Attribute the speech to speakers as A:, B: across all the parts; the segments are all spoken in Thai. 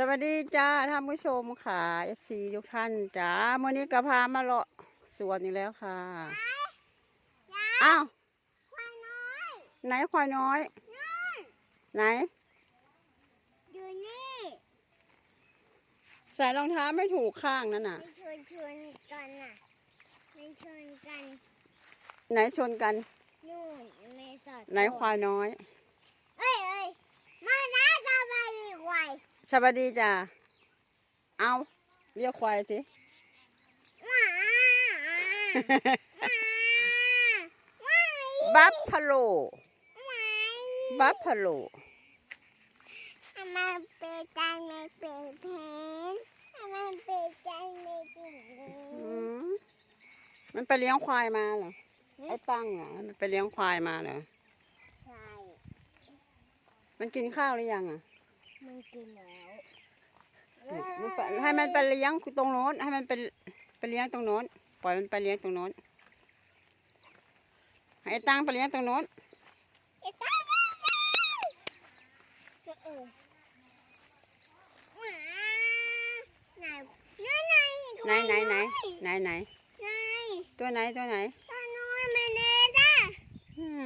A: สวัสดีจ้าท่านผู้ชมค่ะ FC ทุกท่านจ้ามื่อนี้ก็พามาเลาะสวนอีกแล้วค่ะ อ้าว
B: ควายน้อย
A: ไหนควายน้อย
B: นู่น
A: ไหน
B: อยู่นี่
A: ใส่รองเท้าไม่ถูกข้างนั่นน่ะ
B: ไม่ชวนชวนกันน่ะไม่ชวนกัน
A: ไหนชนกัน
B: นู่นไม่สอด
A: ไหนควายน้อย
B: เอ้ยเอ้ยมานะจะไปดีควาย
A: สวัสดีจ้าเอาเรียกควายสิ
B: ว้าว้า
A: บัฟฟาโล
B: ว้า
A: บัฟฟาโล
B: ทำไมเป็นใจไม่เป็นเพนทำไมเป็นใจไม่เป็นเพ
A: อื
B: น
A: มมันไปเลี้ยงควายมาเหรอ ไอ้ตั้งอะมันไปเลี้ยงควายมาเหรอ
B: ใช่
A: มันกินข้าวหรือยังอะ
B: มันกินแล้ว
A: มันไปให้มันไปเลี้ยงตรงโน้น ให้มันไปไปเลี้ยงตรงโน้น ปล่อยมันไปเลี้ยงตรงโน้น ให้ไอ้ตั้งไปเลี้ยงตรงโน้น
B: ไอ้ตาบ้าเออหมาไหนไหน
A: ไหนไหนไหนไหนไหน
B: ไหน
A: ตัวไหนตัวไหน
B: ตาน้อยมันเดินจ้ะ
A: อืม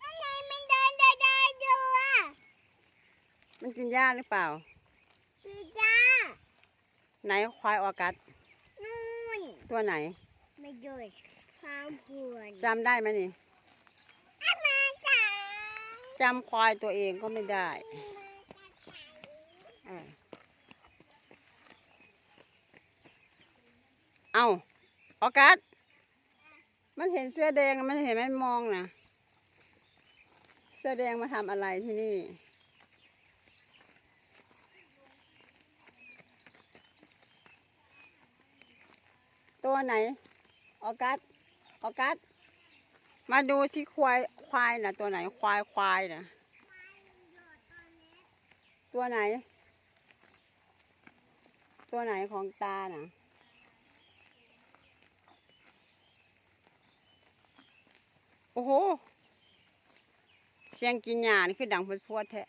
B: ตาไหนมันเดินได้ได้ดูอะ
A: มันกินหญ้าหรือเปล่า
B: จีจ้า
A: ไหนควายออกัส
B: นู่น
A: ตัวไหน
B: ไม่ดูความพวน
A: จำได้ไหมนี่
B: อามาจ้า
A: จำควายตัวเองก็ไม่ได้เออเอาออกัสมันเห็นเสื้อแดงมันเห็นไหมมองนะเสื้อแดงมาทำอะไรที่นี่ ตัวไหน ออกัสออกัสมาดูชิควายควายนะตัวไหนควายควายนะตัวไหน ตัวไหนของตาน่ะโอ้โห เสียงกินหญ้านี่คือดังพวดพวดแท้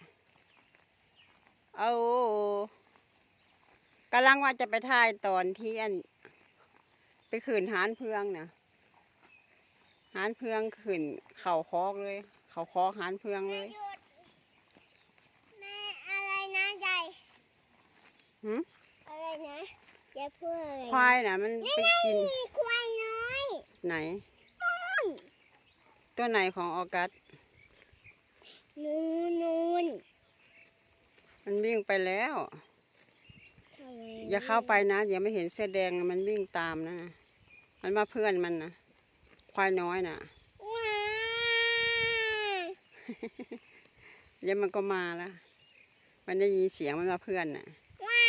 A: เอากำลังว่าจะไปถ่ายตอนที่อัน ขืนหานเพืองนะหานเพืองขืนเข่าคอกเลย เข่าคอกหานเพืองเลย
B: หยุดแม่อะไรนะใหญ่
A: หืม
B: อะไรนะอย่าพูดอะไร
A: ควายน่ะมัน
B: นี่
A: ไป
B: ไง
A: กิน
B: ควายน้อย
A: ไหน
B: นู่น
A: ตัวไหนของออกัส
B: นู่นนู่น
A: มันวิ่งไปแล้ว
B: ทำไม
A: อย่าเข้าไปนะอย่าไม่เห็นเสื้อแดงนะมันวิ่งตามนะ มันมาเพื่อนมันนะควายน้อยน่ะ
B: ว้า
A: เดี๋ยวมันก็มาแล้ว มันได้ยินเสียงมันมาเพื่อนน่ะ
B: ว้า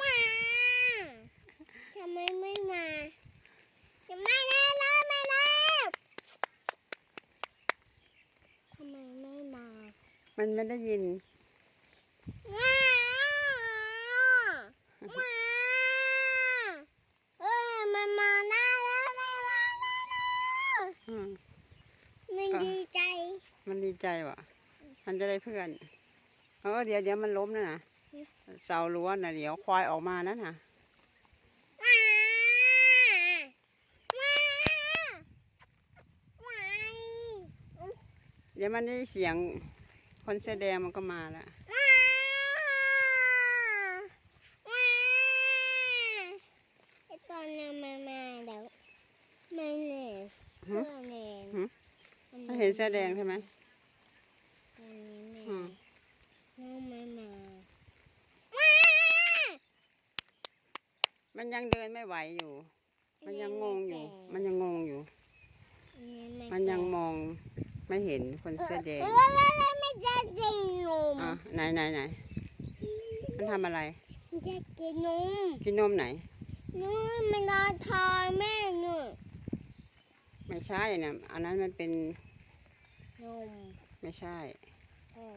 B: ว้าทำไมไม่มาจะมาแล้วนะมาแล้วทำไมไม่มา
A: มันไม่ได้ยิน
B: ว้าว้าเออมันมาหน้าแล้วมันมาหน้าแล้ว
A: อืม
B: มันดีใจ
A: มันดี ใจว่ะมันจะได้เพื่อนเออเดี๋ยวเดี๋ยวมันล้มนะนะเสารั้วนะเดี๋ยวควายออกมานะน่ะ
B: ว้าว้าว้า
A: เดี๋ยวมันได้เสียงคนเสื้อแดงมันก็มาแล้ว
B: ว้าว้าไอตอนนั้นมันมาแล้วมันเนี่ย
A: หึ
B: เสื้อแดง
A: หึมันเห็นเสื้อแดงใช่ไหม
B: อันนี้แม่
A: อืม
B: น้องไม่มาว้า
A: มันยังเดินไม่ไหวอยู่ มันยังงงอยู่ มันยังงงอยู่
B: อันนี้ไมั
A: นยังมองไม่เห็นคนเสื้อแดง
B: เออแล้วแล้วไม่จะกินนม
A: อะไหนไหนไหนมันทำอะไร
B: มันจะกินนม
A: กินนมไหน
B: นู่นมันนอนทอยแม่นู่น
A: ไม่ใช่นะอันนั้นมันเป็น
B: นม
A: ไม่ใช่
B: เออ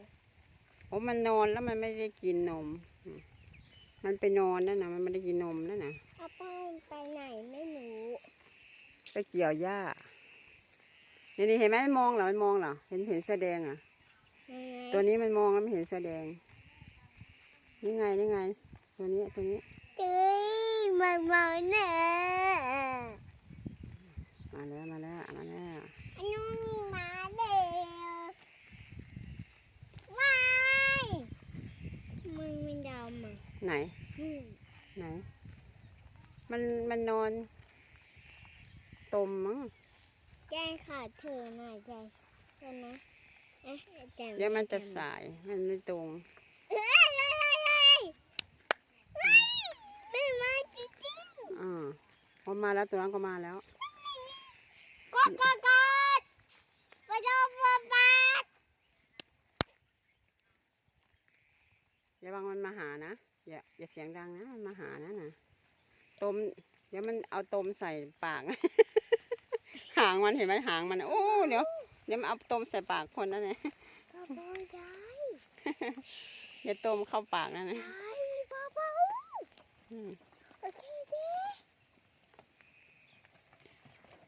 A: โอ้มันนอนแล้วมันไม่ได้กินนมอื มมันไปนอนนั่นนะมันไม่ได้กินนมนั่นนะ
B: เอาไปไปไหนไม่รู้
A: ไปเกี่ยวหญ้านี่นี่เห็นไหมมันมองเหรอมันมองเหรอเห็นเห็นเสื้อแดงอะ
B: น
A: ตัวนี้มันมองแล้วไม่เห็นเสื้อแดงนี่ไงนี่ไง ตัวนี้ตัวนี้
B: ตีมันมาเนี่ย
A: มาแล้วมาแล้ว มาแล้ว
B: อันนู้นมาเดียวว้ายมึงมันดำอะ
A: ไหน
B: อืม
A: ไหน มันมันนอน ตมมั้ง
B: แกล้งขาดเธอหน่อยใจใช่ไหมเอ๊ะแจ่
A: เดี๋ยวมันจะสาย มันไม่ตรง
B: เอ้ยเอ้ยเอ้ยเอ้ยเอ้ยไม่มาจริง
A: อ่าพอมาแล้วตัวนั้นก็มาแล้ว
B: ๆกดกดกดไปดูปะปะ
A: อย่าบังมันมาหานะ อย่าอย่าเสียงดังนะมันมาหานะนะตม เดี๋ยวมันเอาตมใส่ปาก หางมันเห็นไหมหางมันโอ้เดี๋ยวเดี๋ยวมันเอาตมใส่ปากคนนั่นนะ
B: พ่อพ่อยาย
A: เดี๋ยวตมเข้าปากนั่นนะ
B: ยายพ่อพ่อ
A: อืม
B: โอเคดิ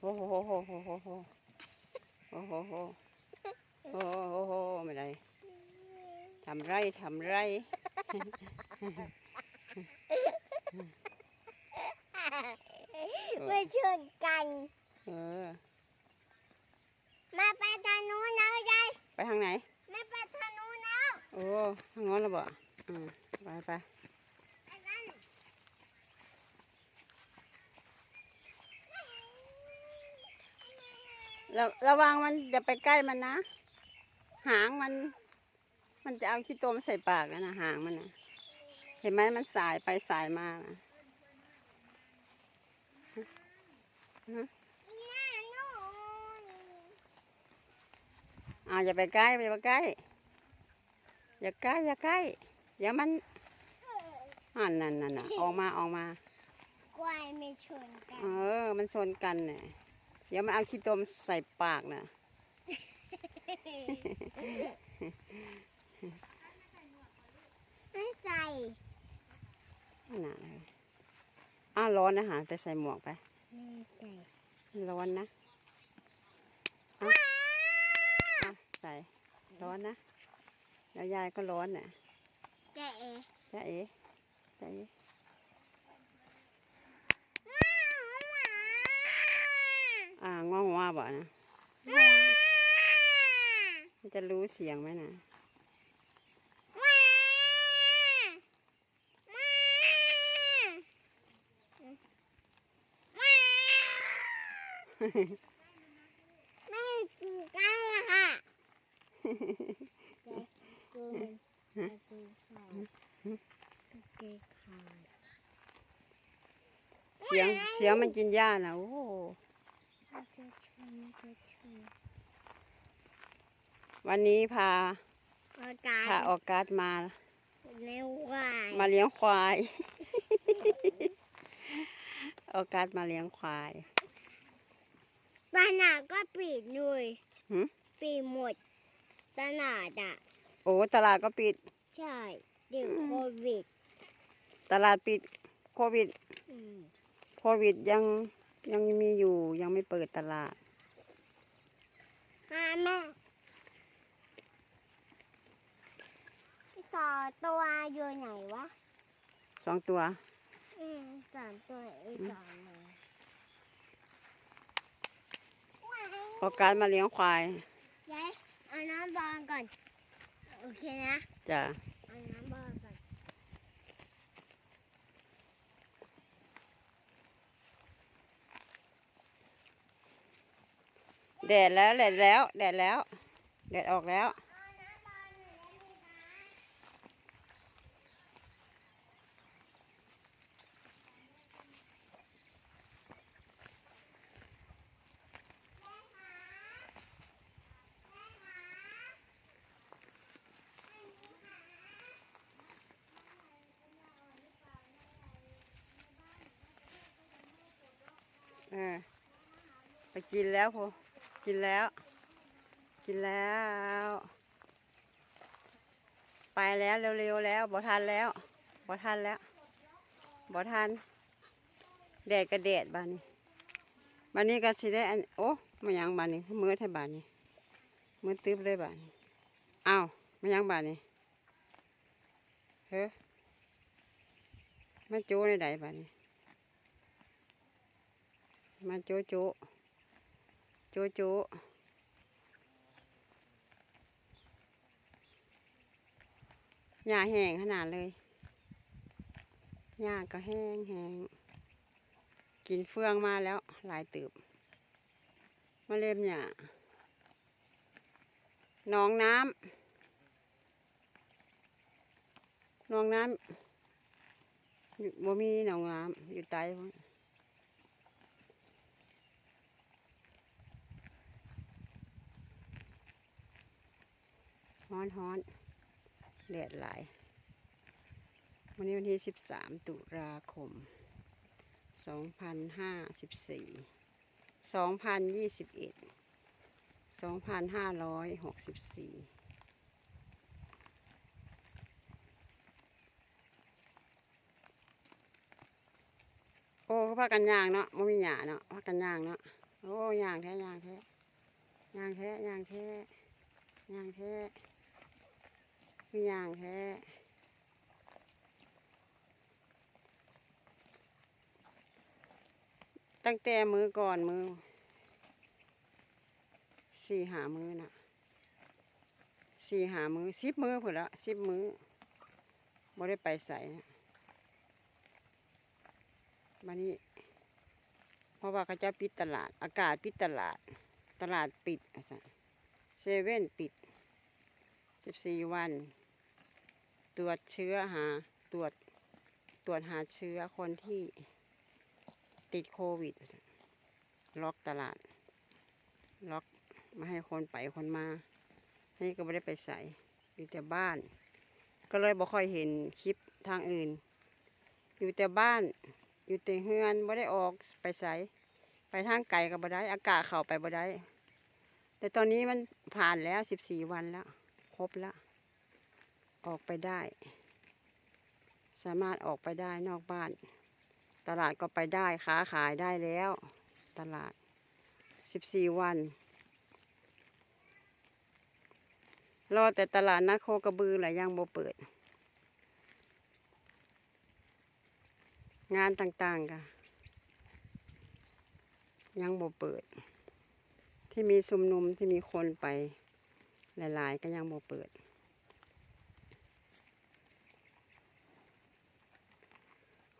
A: โอ้โหโหโหโหโหโหโอ้โหโหโอ้โหโหไม่ได้ ทำไรทำไร
B: ไปชนกัน
A: เออ
B: มาไปทางนู้นแล้วยาย
A: ไปทางไหน
B: ไม่ไปทางนู้นแล้ว
A: โอ้ทางโน้นแล้วบ่อืมไปไป
B: ไอ้นั่น
A: ระระวังมันอย่าไปใกล้มันนะ หางมัน มันจะเอาขี้ตมใส่ปากนะนะหางมันนะเห็นไหมมันสายไปสายมานะ
B: หน้านู้น
A: อ่าอย่าไปใกล้อย่าไปใกล้ อย่าใกล้อย่าใกล้เดี๋ยวมันอ่านั่นนั่นน่ะออกมาออกมา
B: กวายไม่ชนกัน
A: เออ มันชนกันเนี่ยเดี๋ยวมันเอาขี้ตมใส่ปากน่ะ
B: ไม่ใส่
A: นั่นน่ะเลยอ้าวร้อนนะหาไปใส่หมวกไป
B: ไม่ใส่
A: ร้อนนะเอาเอาใส่ร้อนนะ แล้วยายก็ร้อนน่ะ
B: แกะเอ๋
A: จ้าเอ๋จ้าเอ๋อ่างอหัวบ่นะ มันจะรู้เสียงไหมนะ
B: ไม่กินใกล้อะค่ะกูกูขาดกูขาด
A: เสียงเสียงมันกินหญ้านะโอ้โห
B: มันจะชนจะชน
A: วันนี้พา
B: อากาศ
A: พาออกการ์ดมา
B: เร็วกว่า
A: มาเลี้ยงควาย ออกการ์ดมาเลี้ยงควาย
B: ตลาดก็ปิดเลย
A: หืม
B: ปิดหมดตลาดอะ
A: โอ้ตลาดก็ปิด
B: ใช่เดี๋ยวโควิด
A: ตลาดปิดโควิด
B: อืม
A: โควิดยังยังมีอยู่ยังไม่เปิดตลาด
B: หาแม่พี่สอตัวอยู่ไหนวะ
A: สองตัว
B: อืมสามตัวอีกสองเล ย
A: ออกการดมาเลี้ยงควาย
B: ยายเอาน้ำบอลก่อน โอเคนะ
A: จ้ะ
B: เอาน้ำบอลก่อน
A: แดดแล้วแดดแล้ว แดดแล้ว แดดออกแล้ว
B: เอาน้ำบอลหน่อยได้ไหมคะ
A: เออไปกินแล้วพอกินแล้ว กินแล้ว ไปแล้วเร็วๆแล้วบ่ทันแล้วบ่ทันแล้วบ่ทันแดดก็แดดบานนี้บานนี้ก็สิได้อันโอ้มายังบานนี้มือแทบานนี้มือตึ๊บเลยบานนี้อ้าวมายังบาดนี่เฮ้มาจ้ในใดบาดนี่ มาโจโจโจโจหญ้าแห้งขนาดเลยหญ้าก็แห้งแห้งกินเฟืองมาแล้วหลายตืบมาเล่มหญ้าหนองน้ำหนองน้ำบ่มีหนองน้ำอยู่ใต้ ฮ้อนฮ้อนแดดหลาย วันนี้วันที่สิบสามตุลาคมสองพันห้าสิบสี่สองพันยี่สิบเอ็ดสองพันห้าร้อยหกสิบสี่โอ้เขาพากันย่างเนาะมันมีหยาเนาะพากันย่างเนาะโอ้ย่างแท้ย่างแท้ย่างแท้ย่างแท้ย่างแท้ คือย่างแท้ตั้งแต่มือก่อนมือสี่หามือน่ะสี่หามือสิบมือเผื่อละสิบมือบ่ได้ไปใส่นะบันนี้ เพราะว่าเขาจะปิดตลาด อากาศปิดตลาด ตลาดปิดอะสัเซเว่นปิดสิบสี่วัน ตรวจเชื้อหาตรวจตรวจหาเชื้อคนที่ติดโควิด ล็อกตลาด ล็อกไม่ให้คนไปคนมานี่ก็ไม่ได้ไปใส่อยู่แต่บ้าน ก็เลยบ่ค่อยเห็นคลิปทางอื่น อยู่แต่บ้าน อยู่แต่เฮือนไม่ได้ออกไปใส่ไปทางไกลก็บ่ได้ อากาศเข้าไปบ่ได้ แต่ตอนนี้มันผ่านแล้วสิบสี่วันแล้ว ครบแล้ว ออกไปได้ สามารถออกไปได้นอกบ้าน ตลาดก็ไปได้ค้าขายได้แล้ว ตลาดสิบสี่วัน รอแต่ตลาดนัดโคกระบือแหละยังบ่เปิด งานต่างๆกะยังบ่เปิด ที่มีชุมนุมที่มีคนไป หลาย ๆ ก็ยังบ่เปิด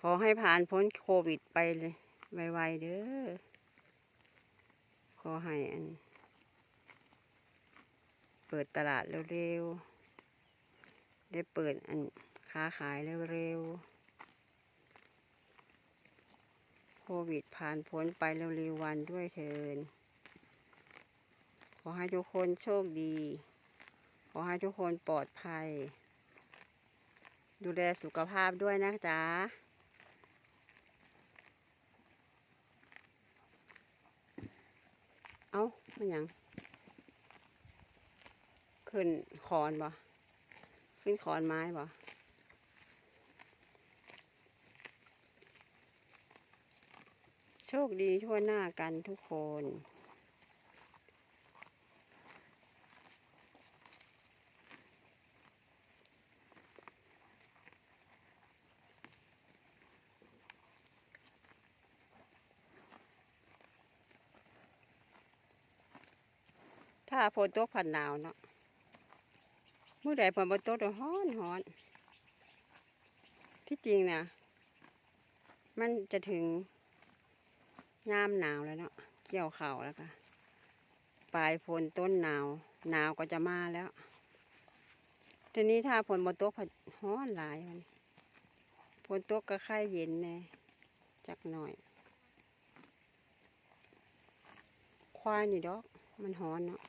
A: ขอให้ผ่านพ้นโควิดไปเลยไวๆเด้อ ขอให้อัน เปิดตลาดเร็วๆ ได้เปิดอันค้าขายเร็วๆ โควิดผ่านพ้นไปเร็วๆวันด้วยเถินขอให้ทุกคนโชคดี ขอให้ทุกคนปลอดภัย ดูแลสุขภาพด้วยนะจ๊ะ เอ้ามันยัง ขึ้นคอนบ่ขึ้นคอนไม้บ่โชคดีทั่วหน้ากันทุกคน ถ้าฝนตกผัดหนาวเนาะเมื่อใดฝนบ่ตกเดี๋ยวฮ้อนฮ้อน ที่จริงนะมันจะถึงยามหนาวแล้วเนาะเกี่ยวเข่าแล้วก็ปลายฝนต้นหนาว หนาวก็จะมาแล้ว ทีนี้ถ้าฝนบ่ตกผัดฮ้อนหลายมันฝนตกก็ค่ายเย็นแน่จักหน่อย ควายนี่ดอก มันฮ้อนเนาะ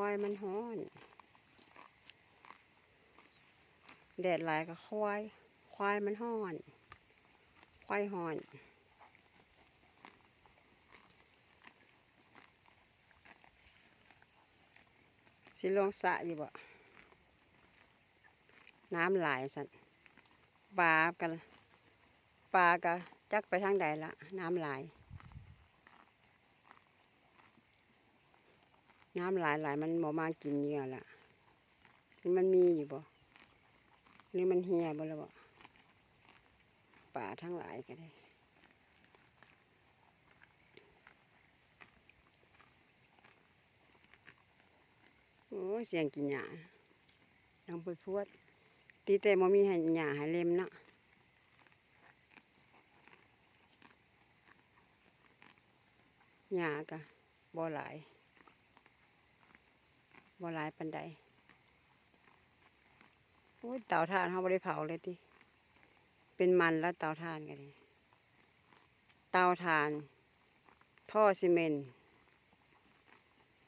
A: ควายมันฮ้อน แดดหลายก็ควาย ควายมันฮ้อน ควายฮ้อนสิลงสะอยู่บ่ น้ำหลายสันปลากันปลาก็จักไปทางใดละ น้ำหลาย น้ำหลายหลายมันบ่มากินเหยื่อละนี่มันมีอยู่บ่หรือมันเหี่ยบ่แล้วบ่ป่าทั้งหลายก็ได้โอ้เสียงกินหญ้าดังไปพวด ตีแต่บ่มีให้หญ้าให้เล็มเนาะหญ้ากะบ่หลาย บ่หลายปานใดโอ้ยเตาถ่านเฮาบ่ได้เผาเลยติเป็นมันแล้วเตาถ่านกันนี่เตาถ่าน ท่อซีเมนต์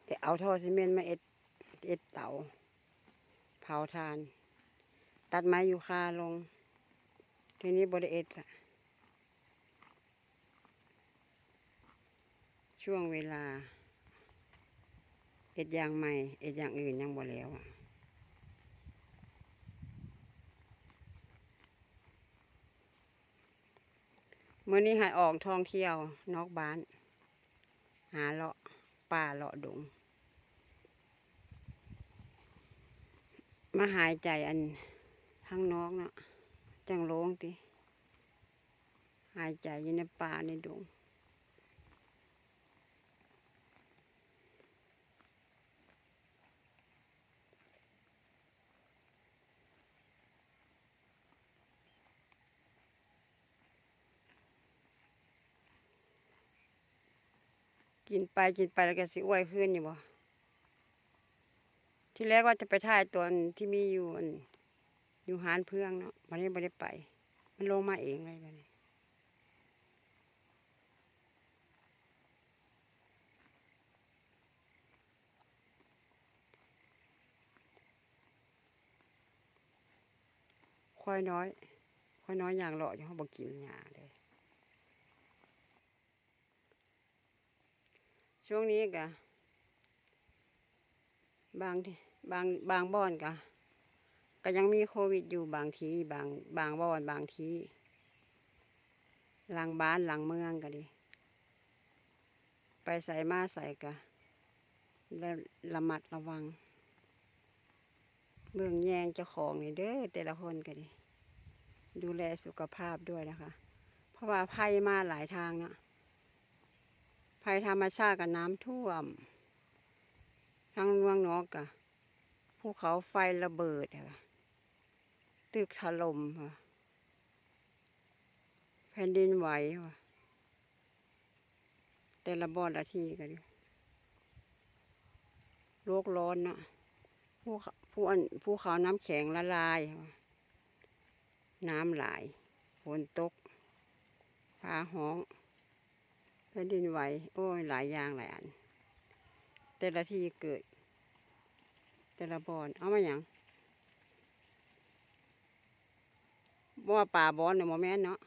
A: แต่เอาท่อซีเมนต์มาเอ็ดเอ็ดเตาเผาทาน ตัดไม้ยูคาลง ทีนี้บริเอ็ดละช่วงเวลา เอ็ดอย่างใหม่เอ็ดอย่างอื่นยังบ่แล้วอะเมื่อนี้หายออกท่องเที่ยวนอกบ้าน หาเลาะป่าเลาะดง มาหายใจอันข้างนอกเนาะจังโล่งติหายใจอยู่ในป่าในดง กินไปกินไปแล้วก็สิอ้วยขึ้นอยู่บ่ที่แรกว่าจะไปถ่ายตัวอันที่มีอยู่อันอยู่หานเพื่องเนาะวันนี้ไม่ได้ไป มันลงมาเองเลยวันนี้ควายน้อยควายน้อยอย่างเลาะอยู่เขาบอกกินหญ้าเลย ช่วงนี้กะบางบางบางบ่อนกะก็ยังมีโควิดอยู่บางทีบางบางบ่อนบางทีหลังบ้านหลังเมืองก็ดี ไปใส่มาใส่กะแล้วระมัดระวังเบื้องแยงเจ้าของนี่เด้อแต่ละคนก็ดี ดูแลสุขภาพด้วยนะคะ เพราะว่าภัยมาหลายทางเนาะ ภัยธรรมชาติกับน้ำท่วม ทั้งเมืองนอกกะภูเขาไฟระเบิดอะค่ะตึกถล่มค่ะแผ่นดินไหวค่ะแต่ละบอนละที่กันโลกร้อนนะภูเขาภูอันภูเขาน้ำแข็งละลาย น้ำไหลฝนตกฟ้าห้อง แผ่นดินไหว โอ้ยหลายอย่างหลายอัน แต่ละที่เกิด แต่ละบอนเอามาอย่างบ่ว่าป่าบอนเนี่ยโมแม่นเนาะ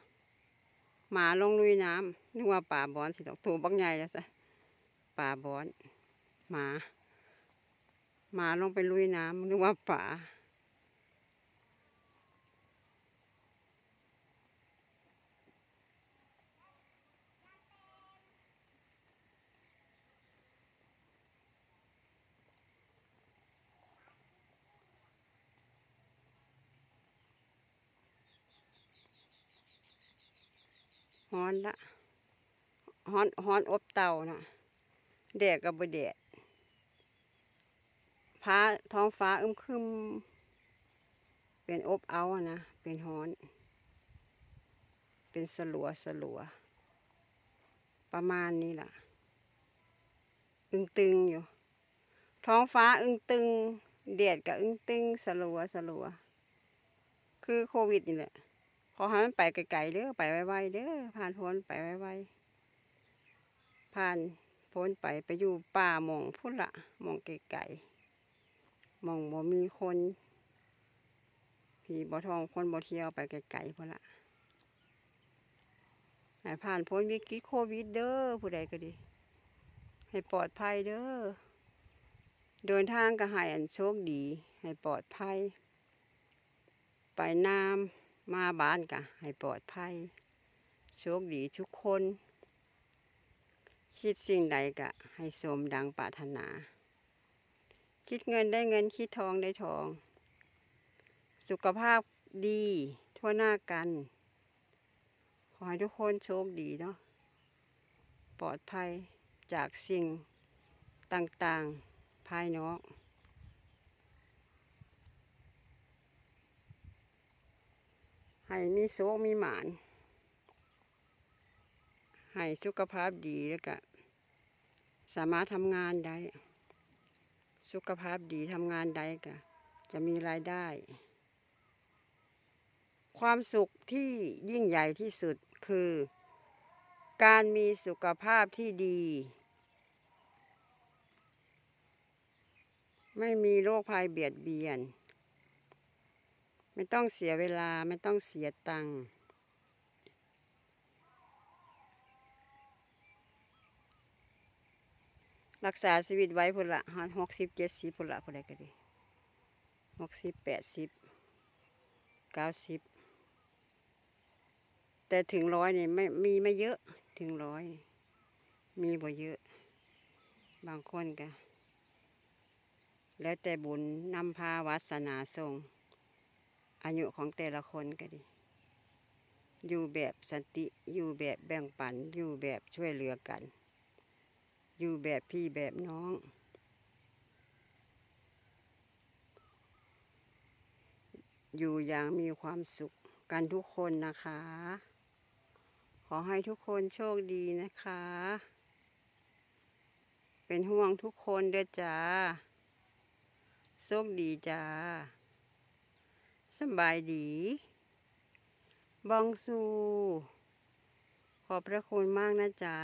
A: หมาลงลุยน้ำนึกว่าป่าบอนสิดอกถูบักใหญ่แล้วซะป่าบอนหมาหมาลงไปลุยน้ำนึกว่าป่า ฮ้อนละฮ้อนฮ้อนอบเตานะแดดกับบแดดฟ้าท้องฟ้าอึมครึม เป็นอบเอาอะนะ เป็นฮ้อน เป็นสลัวสลัว ประมาณนี้ล่ะ อึงตึงอยู่ ท้องฟ้าอึงตึงแดดกับอึงตึงสลัวสลัว คือโควิดนี่แหละ ขอให้มันไปไกลๆเด้อไปไวๆเด้อผ่านพ้นไปไวๆผ่านพ้นไปไปอยู่ป่าหมองพุ่นละหมองไกลๆหมองบ่มีคนผีบ่ทองคนบ่เที่ยวไปไกลๆพุ่นละให้ผ่านพ้นวิกฤตโควิดเด้อผู้ใดก็ดี ให้ปลอดภัยเด้อเดินทางก็ให้อันโชคดี ให้ปลอดภัย ไปน้ำ มาบ้านกะให้ปลอดภัยโชคดีทุกคน คิดสิ่งใดกะ ให้สมดังปรารถนา คิดเงินได้เงิน คิดทองได้ทอง สุขภาพดี ทั่วหน้ากัน ขอให้ทุกคนโชคดีเนาะปลอดภัยจากสิ่งต่างๆ ภายนอก ให้มีโชคมีหมาน ให้สุขภาพดีแล้วก็สามารถทำงานได้ สุขภาพดีทำงานได้ก็จะมีรายได้ ความสุขที่ยิ่งใหญ่ที่สุดคือ การมีสุขภาพที่ดี ไม่มีโรคภัยเบียดเบียน ไม่ต้องเสียเวลาไม่ต้องเสียตังค์รักษาชีวิตไว้พุ่นละหกสิบเจ็ดสิบพุ่นละพุ่นใดก็ดีหกสิบแปดสิบเก้าสิบแต่ถึงร้อยนี่ไม่มีไม่เยอะถึงร้อยมีบ่เยอะ บางคนก็แล้วแต่บุญนำพาวาสนาทรง อายุของแต่ละคนก็ดี อยู่แบบสันติ อยู่แบบแบ่งปัน อยู่แบบช่วยเหลือกัน อยู่แบบพี่แบบน้อง อยู่อย่างมีความสุขกันทุกคนนะคะ ขอให้ทุกคนโชคดีนะคะ เป็นห่วงทุกคนเด้อจ้าโชคดีจ้า สบายดี บองสูขอบพระคุณมากนะจ๊ะ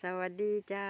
A: สวัสดีจ้า